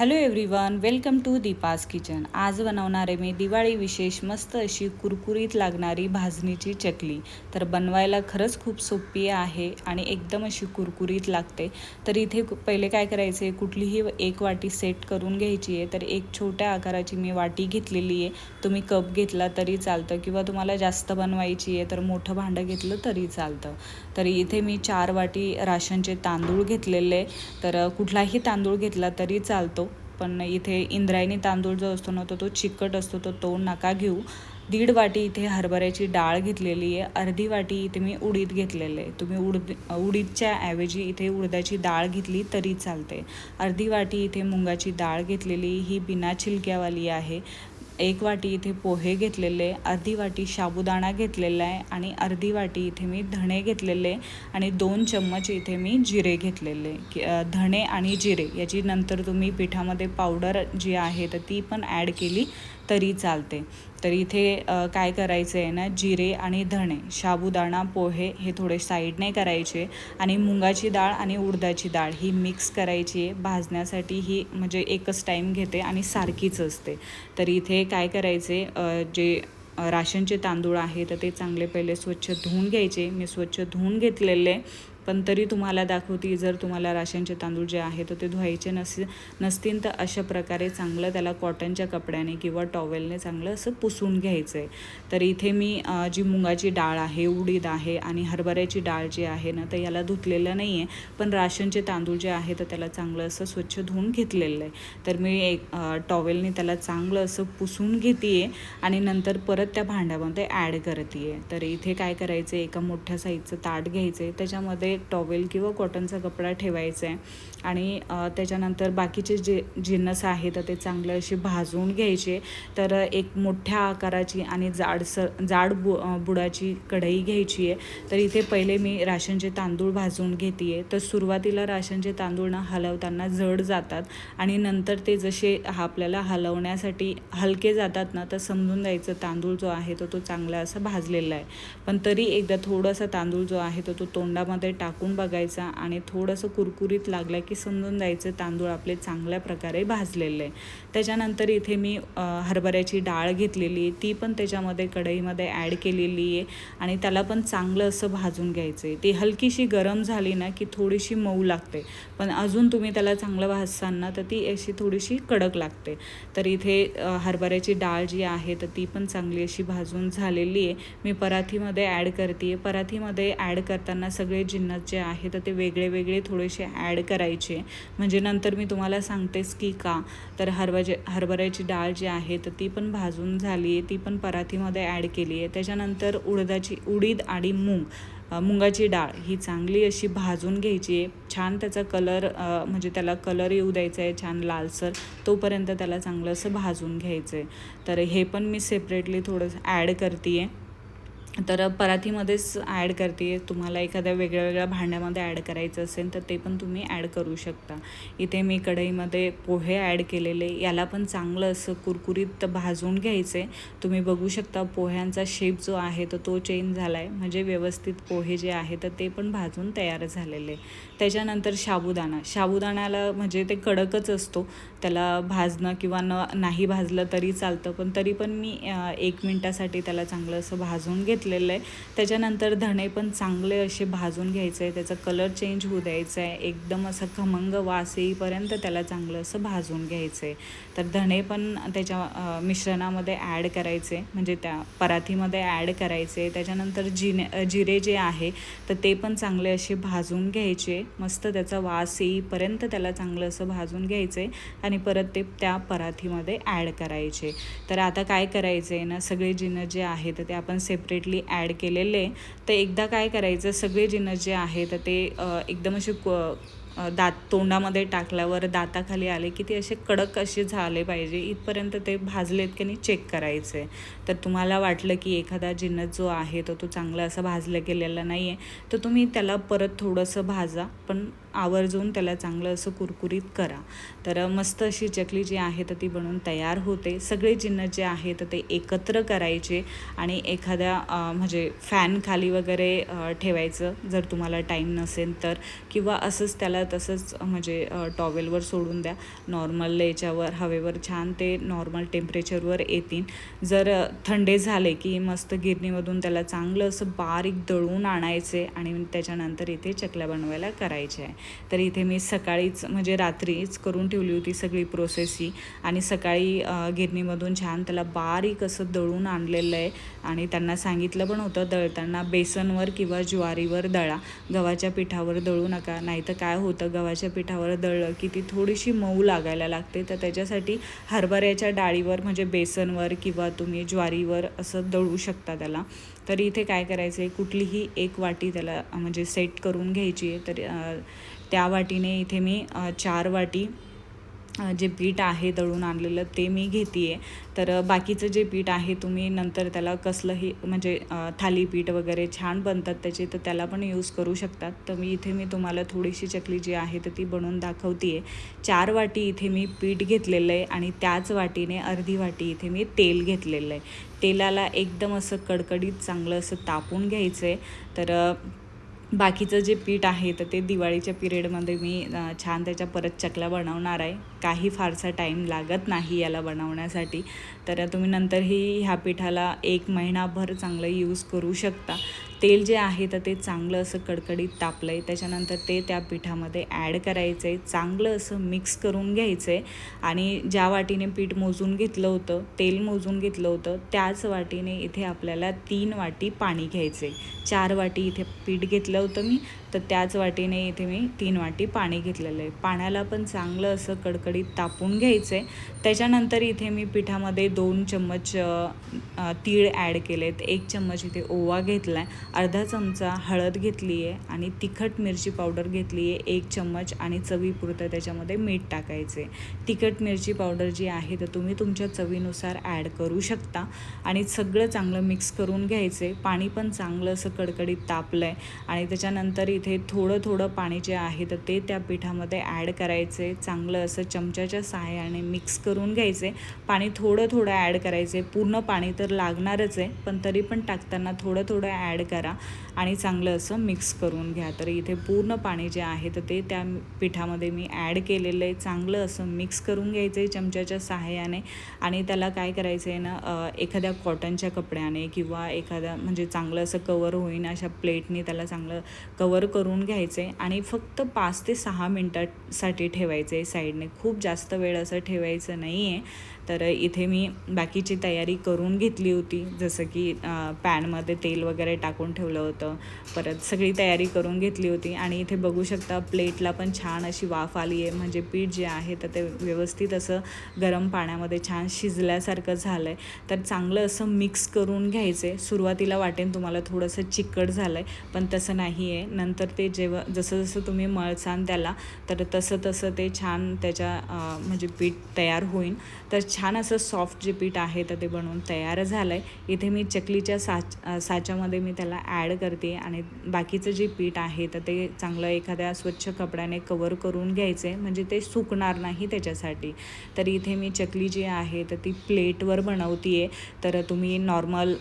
Hello everyone welcome to Deepa's kitchen आज बनवणार आहे मी दिवाळी विशेष मस्त अशी कुरकुरीत लागणारी भाजणीची चकली. तर बनवायला खरंच खूप सोपी आहे आणि एकदम अशी कुरकुरीत लागते. तर इथे पहिले काय करायचं आहे कुठलीही एक वाटी सेट करून घ्यायची आहे. तर एक छोट्या आकाराची मी वाटी घेतलेली आहे. तुम्ही कप घेतला तरी चालतं किंवा तुम्हाला जास्त बनवायची आहे तर मोठं भांडं घेतलं तरी चालतं. तर इथे मी चार वाटी राशनचे तांदूळ घेतलेले तर कुठलाही तांदूळ घेतला तरी चालतो. पण इथे इंद्रायणी तांदूळ जो असतो ना तो तो चिकट असतो तो तो नका घेऊ. दीड वाटी इथे हरभऱ्याची डाळ घेतलेली आहे. अर्धी वाटी इथे मी उडीद घेतलेले आहे. तुम्ही उडद उडीदच्या ऐवजी इथे उडदाची डाळ घेतली तरी चालते अर्धी वाटी इथे मुंगाची डाळ घेतलेली ही बिना छिलक्यावाली आहे. एक वाटी इथे पोहे घेतलेले अर्धी वाटी साबुदाणा घेतलेला आहे आणि अर्धी वाटी इथे मी धणे घेतलेले आणि दोन चम्मच इथे मी जिरे घेतलेले. धणे आणि जिरे याची नंतर तुम्ही पिठामध्ये पावडर जी आहे तर ती पण ॲड केली तरी चालते. तर इथे काय करायचं आहे ना जिरे आणि धणे साबुदाणा पोहे हे थोडे साईडने करायचे आणि मुंगाची डाळ आणि उडदाची डाळ ही मिक्स करायची. आहे भाजण्यासाठी ही म्हणजे एकच टाईम घेते आणि सारखीच असते. तर इथे काय करायचे जे राशनचे तांदूळ आहे तर ते चांगले पहिले स्वच्छ धुवून घ्यायचे. मी स्वच्छ धुवून घेतलेले. पण तरी तुम्हाला दाखवते जर तुम्हाला राशनचे तांदूळ जे आहे तर ते धुवायचे नसे नसतील तर अशा प्रकारे चांगलं त्याला कॉटनच्या कपड्याने किंवा टॉवेलने चांगलं असं पुसून घ्यायचं आहे तर इथे मी जी मुगाची डाळ आहे उडीद आहे आणि हरभऱ्याची डाळ जी आहे ना तर याला धुतलेलं नाही आहे पण राशनचे तांदूळ जे आहे तर त्याला चांगलं असं स्वच्छ धुवून घेतलेलं आहे. तर मी एक टॉवेलने त्याला चांगलं असं पुसून घेते आहे आणि नंतर परत त्या भांड्यामध्ये ॲड करते आहे तर इथे काय करायचं आहे एका मोठ्या साईजचं ताट घ्यायचं आहे त्याच्यामध्ये टॉवेल किंवा कॉटनचा कपडा ठेवायचा आहे. आणि त्याच्यानंतर बाकीचे जे जिन्नस आहे तर ते चांगले असे भाजून घ्यायचे. तर एक मोठ्या आकाराची आणि जाडसर जाड बु बुडाची कढई घ्यायची आहे. तर इथे पहिले मी राशनचे तांदूळ भाजून घेते आहे तर सुरुवातीला राशनचे तांदूळ ना हलवताना जड जातात आणि नंतर ते जसे हा आपल्याला हलवण्यासाठी हलके जातात ना तर समजून जायचं तांदूळ जो आहे तो तो चांगला असा भाजलेला आहे. पण तरी एकदा थोडासा तांदूळ जो आहे तो तो तोंडामध्ये टाकून बघायचा आणि थोडंसं कुरकुरीत लागलं की समजून जायचं तांदूळ आपले चांगल्या प्रकारे भाजलेले. आहे त्याच्यानंतर इथे मी हरभऱ्याची डाळ घेतलेली आहे ती पण त्याच्यामध्ये कढईमध्ये ॲड केलेली आहे आणि त्याला पण चांगलं असं भाजून घ्यायचं आहे ती हलकीशी गरम झाली ना की थोडीशी मऊ लागते. पण अजून तुम्ही त्याला चांगलं भाजसान ना तर ती अशी थोडीशी कडक लागते. तर इथे हरभऱ्याची डाळ जी आहे तर ती पण चांगली अशी भाजून झालेली आहे. मी पराठीमध्ये ॲड करते पराठीमध्ये ॲड करताना सगळे जिन्नस जे आहे तर ते वेगळे वेगळे थोडेसे ॲड करायचे. म्हणजे नंतर मी तुम्हाला सांगतेच की का तर हरभजे हरभऱ्याची डाळ जी आहे तर ती पण भाजून झाली आहे ती पण पराठीमध्ये ॲड केली आहे त्याच्यानंतर उडदाची उडीद आणि मूग मुंगाची डाळ ही चांगली अशी भाजून घ्यायची आहे. छान त्याचा कलर म्हणजे त्याला कलर येऊ द्यायचा आहे छान लालसर तोपर्यंत त्याला चांगलं असं भाजून घ्यायचं आहे तर हे पण मी सेपरेटली थोडंसं ॲड करते आहे तर पराठीमध्येच ॲड करते. तुम्हाला एखाद्या वेगळ्या वेगळ्या भांड्यामध्ये ॲड करायचं असेल तर ते पण तुम्ही ॲड करू शकता. इथे मी कढईमध्ये पोहे ॲड केलेले. याला पण चांगलं असं कुरकुरीत भाजून घ्यायचे. तुम्ही बघू शकता पोह्यांचा शेप जो आहे तर तो चेंज झाला आहे म्हणजे व्यवस्थित पोहे जे आहे तर ते पण भाजून तयार झालेले. त्याच्यानंतर साबुदाणा साबुदाण्याला म्हणजे ते कडकच असतो. त्याला भाजणं किंवा न नाही भाजलं तरी चालतं. पण तरी पण मी एक मिनटासाठी त्याला चांगलं असं भाजून घेतलं. घेतलेलं आहे त्याच्यानंतर धणे पण चांगले असे भाजून घ्यायचे. आहे त्याचा कलर चेंज होऊ द्यायचा आहे. एकदम असं खमंग वास येईपर्यंत त्याला चांगलं असं भाजून घ्यायचं आहे. तर धणे पण त्याच्या मिश्रणामध्ये ॲड करायचे. म्हणजे त्या पराठीमध्ये ॲड करायचे. त्याच्यानंतर जिने जिरे जे आहे तर ते पण चांगले असे भाजून घ्यायचे. मस्त त्याचा वास येईपर्यंत त्याला चांगलं असं भाजून घ्यायचे आणि परत ते त्या पराठीमध्ये ॲड करायचे. तर आता काय करायचं आहे ना सगळे जिनं जे आहे तर ते आपण सेपरेटली ॲड केलेले तर एकदा काय करायचं सगळे जिनस जे आहे तर ते एकदम असे दात तोंडामध्ये टाकल्यावर दाताखाली आले की ते असे कडक असे झाले पाहिजे. इथपर्यंत ते भाजलेत की नाही चेक करायचे. तर तुम्हाला वाटलं की एखादा जिन्नस जो आहे तो तो चांगला असा भाजला गेलेला नाही आहे तर तुम्ही त्याला परत थोडंसं भाजा. पण आवर्जून त्याला चांगलं असं कुरकुरीत करा. तर मस्त अशी चकली जी आहे तर ती बनवून तयार होते. सगळे जिन्नस जे आहे तर ते एकत्र करायचे आणि एखाद्या म्हणजे फॅन खाली वगैरे ठेवायचं. जर तुम्हाला टाईम नसेल तर. किंवा असंच त्याला तसंच म्हणजे टॉवेलवर सोडून द्या. नॉर्मल याच्यावर हवेवर छान ते नॉर्मल टेम्परेचरवर येतील. जर थंडे झाले की मस्त गिरणीमधून त्याला चांगलं असं बारीक दळून आणायचे आणि त्याच्यानंतर इथे चकल्या बनवायला करायचे आहे. तर इथे मी सकाळीच म्हणजे रात्रीच करून ठेवली होती सगळी प्रोसेस ही आणि सकाळी गिरणीमधून छान त्याला बारीक असं दळून आणलेलं आहे. आणि त्यांना सांगितलं पण होतं दळताना बेसनवर किंवा ज्वारीवर दळा. गव्हाच्या पिठावर दळू नका. नाही तर काय होतं गव्हाच्या पिठावर दळलं की ती थोडीशी मऊ लागायला लागते. तर त्याच्यासाठी हरभऱ्याच्या डाळीवर म्हणजे बेसनवर किंवा तुम्ही ज्वारीवर असं दळू शकता त्याला. तर इथे काय करायचं आहे कुठलीही एक वाटी त्याला म्हणजे सेट करून घ्यायची आहे. तर त्या वाटीने इथे मी चार वाटी जे पीठ आहे दळून आणलेलं ते मी घेते आहे तर बाकीचं जे पीठ आहे तुम्ही नंतर त्याला कसलंही म्हणजे थालीपीठ वगैरे छान बनतात त्याचे तर त्याला पण यूज करू शकतात. तर मी इथे मी तुम्हाला थोडीशी चकली जी आहे तर ती बनवून दाखवते आहे चार वाटी इथे मी पीठ घेतलेलं आहे आणि त्याच वाटीने अर्धी वाटी इथे मी तेल घेतलेलं आहे. तेलाला एकदम असं कडकडीत चांगलं असं तापून घ्यायचं आहे तर बाकीचं जे पीठ आहे तर ते दिवाळीच्या पिरियडमध्ये मी छान त्याच्या परत चकल्या बनवणार आहे. काही फारसा टाईम लागत नाही याला बनवण्यासाठी. तर तुम्ही नंतरही ह्या पिठाला एक महिनाभर चांगलं यूज करू शकता. तेल जे आहे तर ते चांगलं असं कडकडीत तापलं आहे त्याच्यानंतर ते त्या पिठामध्ये ॲड करायचं आहे चांगलं असं मिक्स करून घ्यायचं आहे आणि ज्या वाटीने पीठ मोजून घेतलं होतं तेल मोजून घेतलं होतं त्याच वाटीने इथे आपल्याला तीन वाटी पाणी घ्यायचं आहे चार वाटी इथे पीठ घेतलं होतं मी तर त्याच वाटीने इथे मी तीन वाटी पाणी घेतलेलं आहे. पाण्याला पण चांगलं असं कडकडीत तापून घ्यायचं आहे त्याच्यानंतर इथे मी पिठामध्ये दोन चम्मच तीळ ॲड केले आहेत एक चम्मच इथे ओवा घेतला आहे अर्धा चमचा हळद घेतली आहे आणि तिखट मिरची पावडर घेतली आहे एक चम्मच आणि चवीपुरतं त्याच्यामध्ये मीठ टाकायचे. तिखट मिरची पावडर जी आहे तर तुम्ही तुमच्या चवीनुसार ॲड करू शकता. आणि सगळं चांगलं मिक्स करून घ्यायचे. पाणी पण चांगलं असं कडकडीत तापलं आहे आणि त्याच्यानंतर इथे थोडं थोडं पाणी जे आहे तर ते त्या पिठामध्ये ॲड करायचे. चांगलं असं चमच्याच्या सहाय्याने मिक्स करून घ्यायचे. पाणी थोडं थोडं ॲड करायचे. पूर्ण पाणी तर लागणारच आहे पण तरी पण टाकताना थोडं थोडं ॲड करा आणि चांगलं असं मिक्स करून घ्या. तर इथे पूर्ण पाणी जे आहे तर ते त्या पिठामध्ये मी ॲड केलेलं आहे. चांगलं असं मिक्स करून घ्यायचं आहे चमच्याच्या सहाय्याने. आणि त्याला काय करायचं आहे ना एखाद्या कॉटनच्या कपड्याने किंवा एखाद्या म्हणजे चांगलं असं कवर होईन अशा प्लेटने त्याला चांगलं कवर करून घ्यायचं आहे आणि फक्त पाच ते सहा मिनटासाठी ठेवायचं आहे साईडने. खूप जास्त वेळ असं ठेवायचं नाही आहे तर इथे मी बाकीची तयारी करून घेतली होती. जसं की पॅनमध्ये तेल वगैरे टाकून ठेवलं होतं. परत सगळी तयारी करून घेतली होती. आणि इथे बघू शकता प्लेटला पण छान अशी वाफ आली आहे. म्हणजे पीठ जे आहे तर ते व्यवस्थित असं गरम पाण्यामध्ये छान शिजल्यासारखं झालं आहे तर चांगलं असं मिक्स करून घ्यायचं आहे सुरुवातीला वाटेन तुम्हाला थोडंसं चिकट झालं आहे पण तसं नाही आहे नंतर ते जेव्हा जसं जसं तुम्ही मळसान त्याला तर तसं तसं ते छान त्याच्या म्हणजे पीठ तयार होईल तर छान छान असं सॉफ्ट जे पीठ आहे तर ते बनवून तयार झालं आहे इथे मी चकलीच्या साच साच्यामध्ये मी त्याला ॲड करते आणि बाकीचं जे पीठ आहे तर ते चांगलं एखाद्या स्वच्छ कपड्याने कवर करून घ्यायचं आहे म्हणजे ते सुकणार नाही त्याच्यासाठी. तर इथे मी चकली जी आहे तर ती प्लेटवर बनवते आहे तर तुम्ही नॉर्मल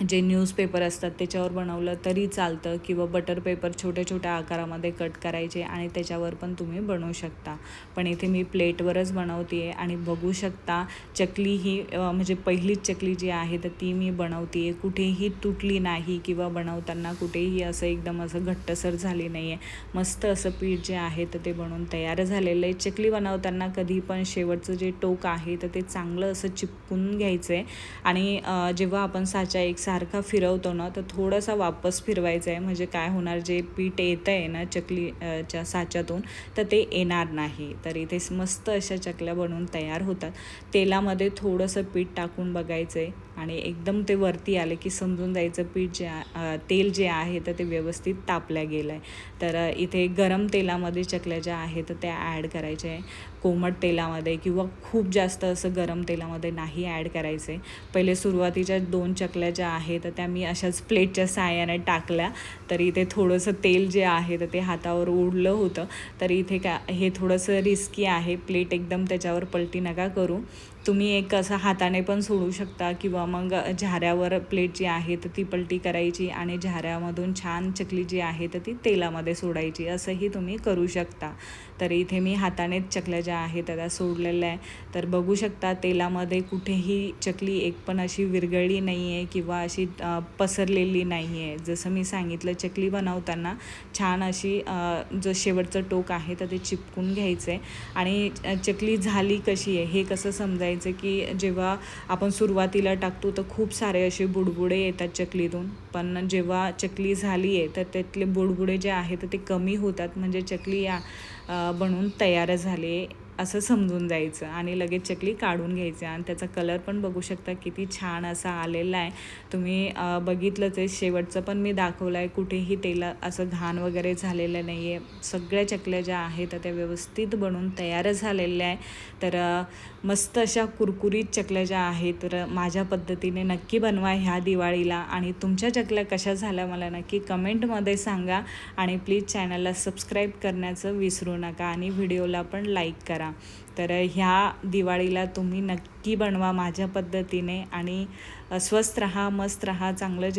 जे न्यूजपेपर असतात त्याच्यावर बनवलं तरी चालतं किंवा बटर पेपर छोट्या छोट्या आकारामध्ये कट करायचे आणि त्याच्यावर पण तुम्ही बनवू शकता. पण इथे मी प्लेटवरच बनवते आहे आणि बघू शकता चकली ही म्हणजे पहिलीच चकली जी आहे तर ती मी बनवते आहे कुठेही तुटली नाही किंवा बनवताना कुठेही असं एकदम असं घट्टसर झाली नाही आहे मस्त असं पीठ जे आहे तर ते बनवून तयार झालेलं आहे. चकली बनवताना कधी पण शेवटचं जे टोक आहे तर ते चांगलं असं चिपकून घ्यायचं आहे आणि जेव्हा आपण साचा एक सारखा फिरवतो ना तर थोडासा वापस फिरवायचा आहे म्हणजे काय होणार जे पीठ येतं आहे ना चकलीच्या साच्यातून तर ते येणार नाही. तर इथे मस्त अशा चकल्या बनवून तयार होतात. तेलामध्ये थोडंसं पीठ टाकून बघायचं आहे आणि एकदम ते वरती आले की समजून जायचं पीठ जे तेल जे आहे तर ते व्यवस्थित तापल्या गेलं आहे तर इथे गरम तेलामध्ये चकल्या ज्या आहेत तर त्या ॲड करायच्या आहे कोमट तेलामध्ये किंवा खूप जास्त असं गरम तेलामध्ये नाही ॲड करायचं आहे पहिले सुरुवातीच्या दोन चकल्या ज्या आहे तर त्या मी अशाच प्लेटच्या सहाय्याने टाकल्या. तर इथे थोडंसं तेल जे आहे तर ते हातावर उडलं होतं. तर इथे का हे थोडंसं रिस्की आहे. प्लेट एकदम त्याच्यावर पलटी नका करू. तुम्ही एक असं हाताने पण सोडू शकता किंवा मग झाऱ्यावर प्लेट जी आहे तर ती पलटी करायची आणि झाऱ्यामधून छान चकली जी आहे तर ती तेलामध्ये सोडायची असंही तुम्ही करू शकता. तर इथे मी हातानेच चकल्या ज्या आहेत त्या सोडलेल्या आहे तर बघू शकता तेलामध्ये कुठेही चकली एक पण अशी विरघळली नाही आहे किंवा अशी पसरलेली नाही आहे जसं मी सांगितलं चकली बनवताना छान अशी जो शेवटचं टोक आहे तर ते चिपकून घ्यायचं आहे आणि चकली झाली कशी आहे हे कसं समजायचं की जेव्हा आपण सुरुवातीला टाकतो तर खूप सारे असे बुडबुडे येतात चकलीतून. पण जेव्हा चकली झाली आहे तर त्यातले बुडबुडे जे आहेत तर ते कमी होतात. म्हणजे चकली या बनवून तयार झाली असं समजून जायचं आणि लगेच चकली काढून घ्यायची. आणि त्याचा कलर पण बघू शकता किती छान असा आलेला आहे. तुम्ही बघितलंच आहे. शेवटचं पण मी दाखवलं आहे कुठेही तेला असं घाण वगैरे झालेलं नाही आहे सगळ्या चकल्या ज्या आहेत त्या व्यवस्थित बनवून तयार झालेल्या आहे. तर मस्त अशा कुरकुरीत चकल्या ज्या आहेत तर माझ्या पद्धतीने नक्की बनवा ह्या दिवाळीला. आणि तुमच्या चकल्या कशा झाल्या मला नक्की कमेंटमध्ये सांगा. आणि प्लीज चॅनलला सबस्क्राईब करण्याचं विसरू नका. आणि व्हिडिओला पण लाईक करा. तर ह्या दिवाळीला तुम्ही नक्की बनवा माझ्या पद्धतीने आणि स्वस्त राहा मस्त राहा चांगलं जे